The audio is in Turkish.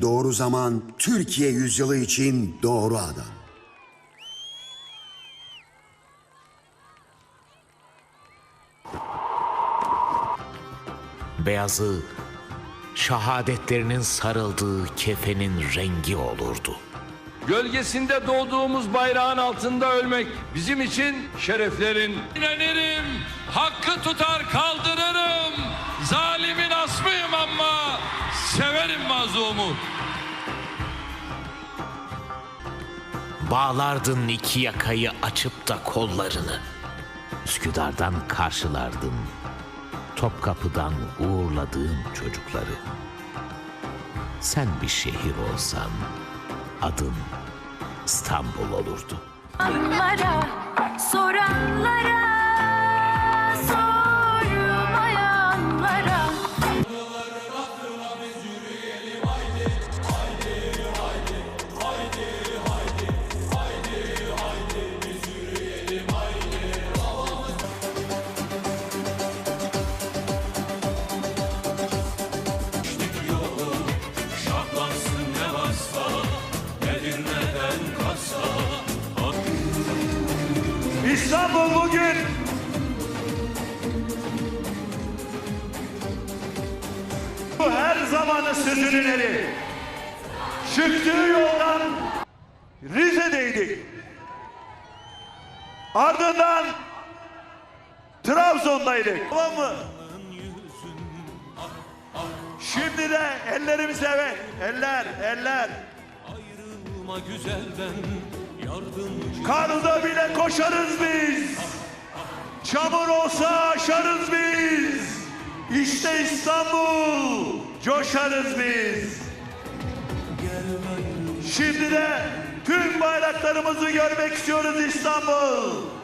Doğru zaman Türkiye yüzyılı için doğru adam. Beyazı şehadetlerinin sarıldığı kefenin rengi olurdu. Gölgesinde doğduğumuz bayrağın altında ölmek bizim için şereflerin. İnanırım, hakkı tutar kaldırırım. Mazlumu. Bağlardın iki yakayı açıp da kollarını. Üsküdar'dan karşılardın. Topkapı'dan uğurladığın çocukları. Sen bir şehir olsan adın İstanbul olurdu. Soranlara, soranlara, İstanbul bugün bu her zamanı sözünün eri. Çıktığı yoldan Rize'deydik. Ardından Trabzon'daydık. Tamam mı? Şimdi de ellerimize evet. Eller, eller. Karda bile koşarız biz. Çamur olsa aşarız biz. İşte İstanbul. Coşarız biz. Şimdi de tüm bayraklarımızı görmek istiyoruz İstanbul.